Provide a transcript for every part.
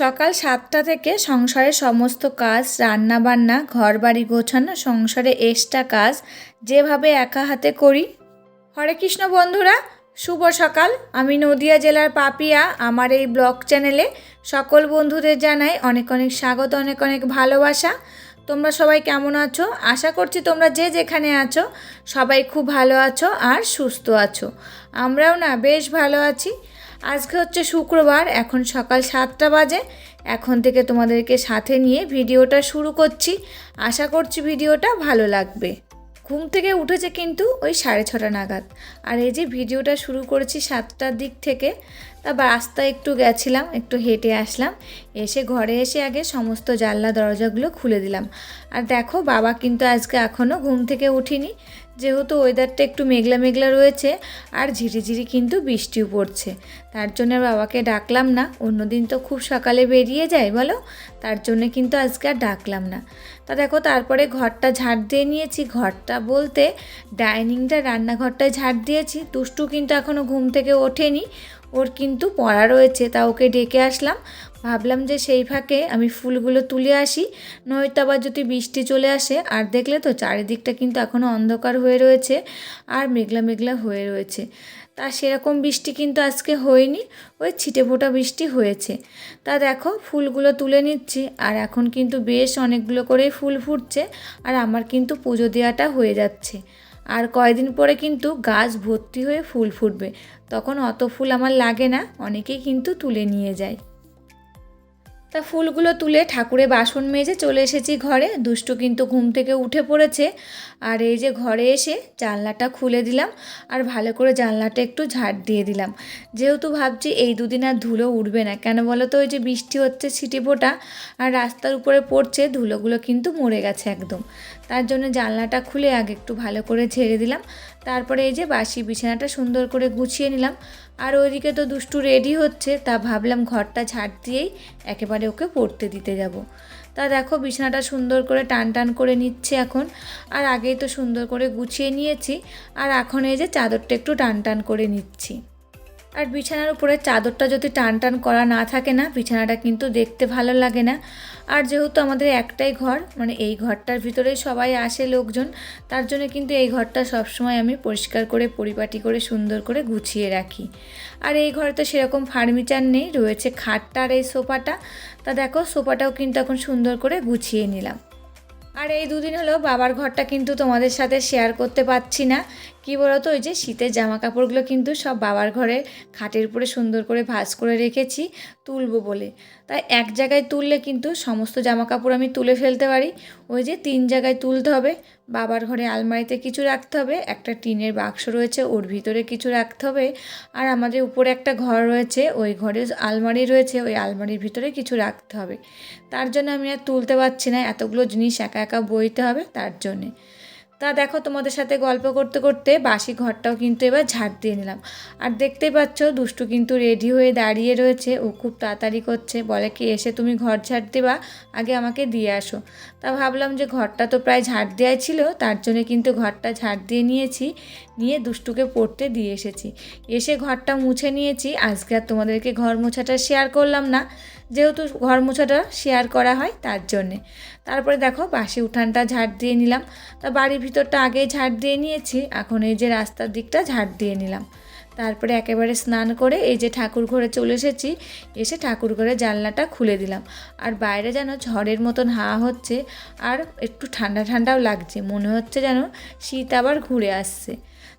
সকাল সাতটা থেকে সংসারের সমস্ত কাজ রান্না বান্না ঘর বাড়ি গোছানো, সংসারে এক্সট্রা কাজ যেভাবে একা হাতে করি। হরে কৃষ্ণ বন্ধুরা, শুভ সকাল। আমি নদিয়া জেলার পাপিয়া। আমার এই ব্লগ চ্যানেলে সকল বন্ধুদের জানাই অনেক অনেক স্বাগত, অনেক অনেক ভালোবাসা। তোমরা সবাই কেমন আছো? আশা করছি তোমরা যে যেখানে আছো, সবাই খুব ভালো আছো আর সুস্থ আছো। আমরাও না বেশ ভালো আছি। আজকে হচ্ছে শুক্রবার, এখন সকাল সাতটা বাজে। এখন থেকে তোমাদেরকে সাথে নিয়ে ভিডিওটা শুরু করছি। আশা করছি ভিডিওটা ভালো লাগবে। ঘুম থেকে উঠেছে কিন্তু ওই সাড়ে ছটা নাগাদ। আর এই যে ভিডিওটা শুরু করেছি সাতটার দিক থেকে, তা রাস্তায় একটু গেছিলাম, একটু হেঁটে আসলাম। এসে ঘরে এসে আগে সমস্ত জানলা দরজাগুলো খুলে দিলাম। আর দেখো বাবা কিন্তু আজকে এখনও ঘুম থেকে উঠিনি। যেহেতু ওয়েদারটা একটু মেঘলা মেঘলা রয়েছে আর ঝিরিঝিরি কিন্তু বৃষ্টিও পড়ছে। তার জন্য বাবাকে ডাকলাম না। অন্যদিন তো খুব সকালে বেরিয়ে যায়, বলো? তার জন্য কিন্তু আজকে আর ডাকলাম না। তা দেখো, তারপরে ঘরটা ঝাড় দিয়ে নিয়েছি। ঘরটা বলতে ডাইনিংটা রান্নাঘরটায় ঝাড় দিয়েছি। দুষ্টু কিন্তু এখনও ঘুম থেকে ওঠেনি। ওর কিন্তু পড়া রয়েছে, তা ওকে ডেকে আসলাম। ভাবলাম যে সেই ফাঁকে আমি ফুলগুলো তুলে আসি, নয়তো আবার যদি বৃষ্টি চলে আসে, আর দেখলে তো চারিদিকটা কিন্তু এখনও অন্ধকার হয়ে রয়েছে আর মেঘলা মেঘলা হয়ে রয়েছে। তা সেরকম বৃষ্টি কিন্তু আজকে হয়নি, ওই ছিটে ফোটা বৃষ্টি হয়েছে। তা দেখো, ফুলগুলো তুলে নিচ্ছি, আর এখন কিন্তু বেশ অনেকগুলো করেই ফুল ফুটছে, আর আমার কিন্তু পুজো দেওয়াটা হয়ে যাচ্ছে। আর কয়দিন পরে কিন্তু গাছ ভর্তি হয়ে ফুল ফুটবে। তখন অত ফুল আমার লাগে না, অনেকেই কিন্তু তুলে নিয়ে যায়। তা ফুলগুলো তুলে ঠাকুরে বাসন মেজে চলে এসেছি ঘরে। দুষ্টু কিন্তু ঘুম থেকে উঠে পড়েছে। আর এই যে ঘরে এসে জানলাটা খুলে দিলাম আর ভালো করে জানলাটা একটু ঝাড় দিয়ে দিলাম। যেহেতু ভাবছি এই দুদিন আর ধুলো উঠবে না, কেন বলো তো? ওই যে বৃষ্টি হচ্ছে ছিটি ফোটা আর রাস্তার উপরে পড়ছে, ধুলোগুলো কিন্তু মরে গেছে একদম। তার জন্য জানলাটা খুলে আগে একটু ভালো করে ঝেড়ে দিলাম। তারপরে এই যে বাসি বিছানাটা সুন্দর করে গুছিয়ে নিলাম। আর ওইদিকে তো দুষ্টু রেডি হচ্ছে, তা ভাবলাম ঘরটা ঝাড় দিয়েই একেবারে ওকে পড়তে দিতে যাব। তা দেখো বিছানাটা সুন্দর করে টান টান করে নিচ্ছে এখন। আর আগেই তো সুন্দর করে গুছিয়ে নিয়েছি। আর এখন এই যে চাদরটা একটু টান টান করে নিচ্ছি। আর বিছানার উপরে চাদরটা যদি টান টান করা না থাকে না, বিছানাটা কিন্তু দেখতে ভালো লাগে না। আর যেহেতু আমাদের একটাই ঘর মানে এই ঘরটার ভিতরেই সবাই আসে লোকজন, তার জন্য কিন্তু এই ঘরটা সবসময় আমি পরিষ্কার করে, পরিপাটি করে, সুন্দর করে গুছিয়ে রাখি। আর এই ঘরে তো সেরকম ফার্নিচার নেই, রয়েছে খাটটা আর এই সোফাটা। তা দেখো, সোফাটাও কিন্তু এখন সুন্দর করে গুছিয়ে নিলাম। আর এই দুদিন হলো বাবার ঘরটা কিন্তু তোমাদের সাথে শেয়ার করতে পারছি না। কি বলতো, ওই যে শীতের জামা কাপড়গুলো কিন্তু সব বাবার ঘরে খাটের উপরে সুন্দর করে ভাজ করে রেখেছি, তুলবো বলে। তাই এক জায়গায় তুললে কিন্তু সমস্ত জামা কাপড় আমি তুলে ফেলতে পারি। ওই যে তিন জায়গায় তুলতে হবে। বাবার ঘরে আলমারিতে কিছু রাখতে হবে, একটা টিনের বাক্স রয়েছে, ওর ভিতরে কিছু রাখতে হবে। আর আমাদের উপরে একটা ঘর রয়েছে, ওই ঘরে আলমারি রয়েছে, ওই আলমারির ভিতরে কিছু রাখতে হবে। তার জন্য আমি আর তুলতে পারছি না, এতগুলো জিনিস একা একা বইতে হবে তার জন্যে। তা দেখো তোমাদের সাথে গল্প করতে করতে বাসি ঘরটাও কিন্তু এবার ঝাড় দিয়ে নিলাম। আর দেখতেই পাচ্ছ দুষ্টু কিন্তু রেডি হয়ে দাঁড়িয়ে রয়েছে। ও খুব তাড়াতাড়ি করছে, বলে কি, এসে তুমি ঘর ঝাড় দিবা, আগে আমাকে দিয়ে আসো। তা ভাবলাম যে ঘরটা তো প্রায় ঝাড় দেওয়াই ছিল, তার জন্য কিন্তু ঘরটা ঝাড় দিয়ে নিয়েছি, নিয়ে দুষ্টুকে পড়তে দিয়ে এসেছি। এসে ঘরটা মুছে নিয়েছি, আজকে আর তোমাদেরকে ঘর মোছাটা শেয়ার করলাম না, যেহেতু ঘর মোছাটা শেয়ার করা হয় তার জন্যে। তারপরে দেখো বাসি উঠানটা ঝাড় দিয়ে নিলাম। তা বাড়ির ভিতরটা আগেই ঝাড় দিয়ে নিয়েছি, এখন এই যে রাস্তার দিকটা ঝাড় দিয়ে নিলাম। তারপরে একেবারে স্নান করে এই যে ঠাকুর ঘরে চলে এসেছি, এসে ঠাকুর ঘরে জানলাটা খুলে দিলাম। আর বাইরে যেন ঝড়ের মতন হাওয়া হচ্ছে, আর একটু ঠান্ডা ঠান্ডাও লাগছে, মনে হচ্ছে যেন শীত আবার ঘুরে আসছে।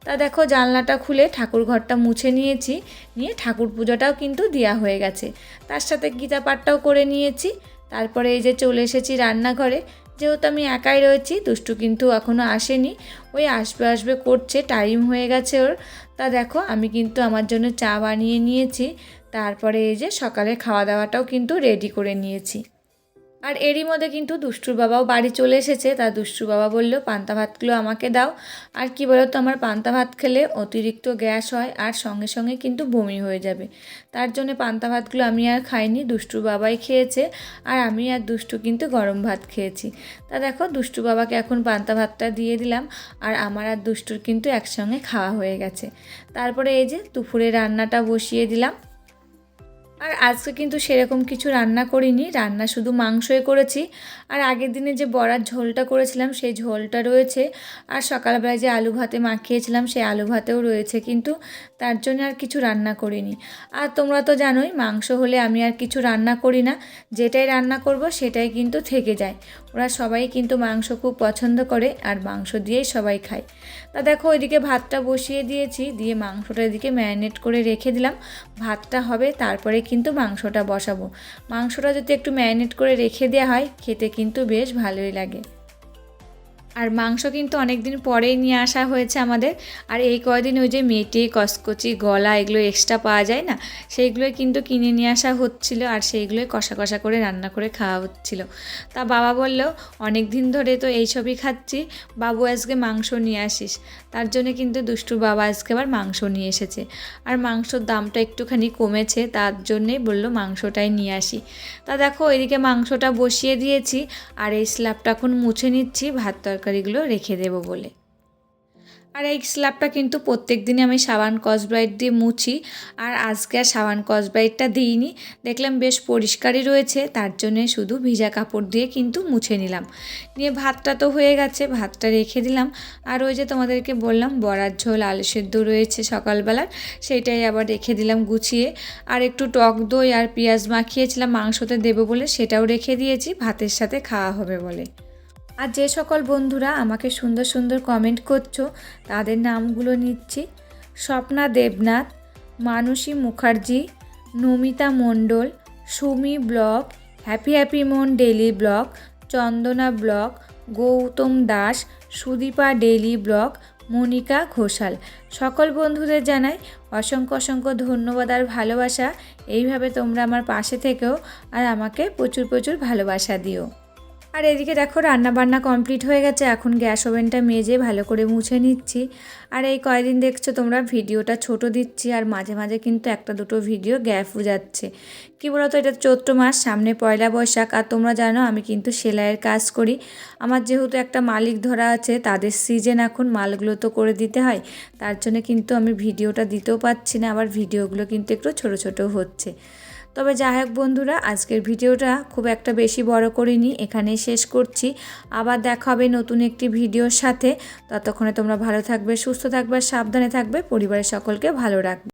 তা দেখো জানলাটা খুলে ঠাকুর ঘরটা মুছে নিয়েছি, নিয়ে ঠাকুর পুজোটাও কিন্তু দেওয়া হয়ে গেছে। তার সাথে গীতা পাঠটাও করে নিয়েছি, তারপরে এই যে চলে এসেছি রান্নাঘরে যেহেতু আমি একাই রয়েছি, দুষ্টু কিন্তু এখনও আসেনি। ওই আসবে আসবে করছে টাইম হয়ে গেছে ওর। তা দেখো, আমি কিন্তু আমার জন্য চা বানিয়ে নিয়েছি। তারপরে এই যে সকালে খাওয়া দাওয়াটাও কিন্তু রেডি করে নিয়েছি। আর এরই মধ্যে কিন্তু দুষ্টুর বাবাও বাড়ি চলে এসেছে। তা দুষ্টুর বাবা বলল, পান্তা ভাতগুলো আমাকে দাও। আর কি বলো তো আমার পান্তা ভাত খেলে অতিরিক্ত গ্যাস হয় আর সঙ্গে সঙ্গে কিন্তু বমি হয়ে যাবে। তার জন্য পান্তা ভাতগুলো আমি আর খাইনি, দুষ্টুর বাবাই খেয়েছে আর আমি আর দুষ্টু কিন্তু গরম ভাত খেয়েছি। তা দেখো, দুষ্টু বাবাকে এখন পান্তা ভাতটা দিয়ে দিলাম আর আমার আর দুষ্টুর কিন্তু একসঙ্গে খাওয়া হয়ে গেছে। তারপরে এই যে দুপুরে রান্নাটা বসিয়ে দিলাম। আর আজকে কিন্তু সেরকম কিছু রান্না করিনি, রান্না শুধু মাংসই করেছি। আর আগের দিনে যে বড়ার ঝোলটা করেছিলাম, সেই ঝোলটা রয়েছে। আর সকালবেলায় যে আলু ভাতে মাখিয়েছিলাম, সেই আলু ভাতেও রয়েছে, কিন্তু তার জন্য আর কিছু রান্না করিনি। আর তোমরা তো জানোই, মাংস হলে আমি আর কিছু রান্না করি না। যেটাই রান্না করব, সেটাই কিন্তু থেকে যায়। ওরা সবাই কিন্তু মাংস খুব পছন্দ করে আর মাংস দিয়েই সবাই খায়। তা দেখো ওইদিকে ভাতটা বসিয়ে দিয়েছি, দিয়ে মাংসটা এদিকে ম্যারিনেট করে রেখে দিলাম। ভাতটা হবে, তারপরে কিন্তু মাংসটা বসাবো। মাংসটা যদি একটু ম্যারিনেট করে রেখে দেওয়া হয়, খেতে কিন্তু বেশ ভালোই লাগে। আর মাংস কিন্তু অনেক দিন পরেই নিয়ে আসা হয়েছে আমাদের। আর এই কয়দিন ওই যে মেটে কসকচি গলা এগুলো এক্সট্রা পাওয়া যায় না? সেইগুলোই কিন্তু কিনে নিয়ে আসা হচ্ছিল আর সেইগুলোই কষা কষা করে রান্না করে খাওয়া হচ্ছিল। তা বাবা বলল অনেক দিন ধরে তো এইসবই খাচ্ছি, বাবু আজকে মাংস নিয়ে আসিস। তার জন্য কিন্তু দুষ্টু বাবা আজকে আবার মাংস নিয়ে এসেছে। আর মাংসর দামটা একটুখানি কমেছে, তার জন্যেই বলল মাংসটাই নিয়ে আসি। তা দেখো এদিকে মাংসটা বসিয়ে দিয়েছি আর এই স্ল্যাবটা এখন মুছে নিচ্ছি, ভাত তরকারিগুলো রেখে দেবো বলে। আর এই স্ল্যাবটা কিন্তু প্রত্যেক দিনই আমি সাবান কসব্রাইট দিয়ে মুছি, আর আজকে আর সাবান কসব্রাইটটা দিইনি। দেখলাম বেশ পরিষ্কারই রয়েছে, তার জন্যে শুধু ভিজা কাপড় দিয়ে কিন্তু মুছে নিলাম। নিয়ে ভাতটা তো হয়ে গেছে, ভাতটা রেখে দিলাম। আর ওই যে তোমাদেরকে বললাম, বড়ার ঝোল, আলু সেদ্ধ রয়েছে সকালবেলার সেইটাই আবার রেখে দিলাম গুছিয়ে। আর একটু টক দই আর পেঁয়াজ মাখিয়েছিলাম, মাংসতে দেবো বলে সেটাও রেখে দিয়েছি, ভাতের সাথে খাওয়া হবে বলে। আর যে সকল বন্ধুরা আমাকে সুন্দর সুন্দর কমেন্ট করছ, তাদের নামগুলো নিচ্ছি। Swapna Debnath, Manasi Mukherjee, Namita Mondal, Sumi block happy happy মন daily block Chandana block Goutam Das, Sudipa daily block Monika Ghoshal. সকল বন্ধুদের জানাই অসংখ্য অসংখ্য ধন্যবাদ আর ভালোবাসা। এইভাবে তোমরা আমার পাশে থেকেও আর আমাকে প্রচুর প্রচুর ভালোবাসা দিও। আর এদিকে দেখো রান্না বান্না কমপ্লিট হয়ে গেছে। এখন গ্যাস ওভেনটা মেজে ভালো করে মুছে নিচ্ছি। আর এই কয়দিন দেখছ তোমরা, ভিডিওটা ছোট দিচ্ছি আর মাঝে মাঝে কিন্তু একটা দুটো ভিডিও গ্যাপও যাচ্ছে। কী বলতো, এটা চৈত্র মাস, সামনে পয়লা বৈশাখ। আর তোমরা জানো, আমি কিন্তু সেলাইয়ের কাজ করি। আমার যেহেতু একটা মালিক ধরা আছে, তাদের সিজন এখন মালগুলো তো করে দিতে হয়। তার জন্য কিন্তু আমি ভিডিওটা দিতেও পাচ্ছি না, আবার ভিডিওগুলো কিন্তু একটু ছোট ছোট হচ্ছে। তবে যাই হোক বন্ধুরা, আজকের ভিডিওটা খুব একটা বেশি বড় করিনি এখানে শেষ করছি। আবার দেখা হবে নতুন একটি ভিডিওর সাথে। ততক্ষণে তোমরা ভালো থাকবে, সুস্থ থাকবে, সাবধানে থাকবে, পরিবারের সকলকে ভালো রাখবে।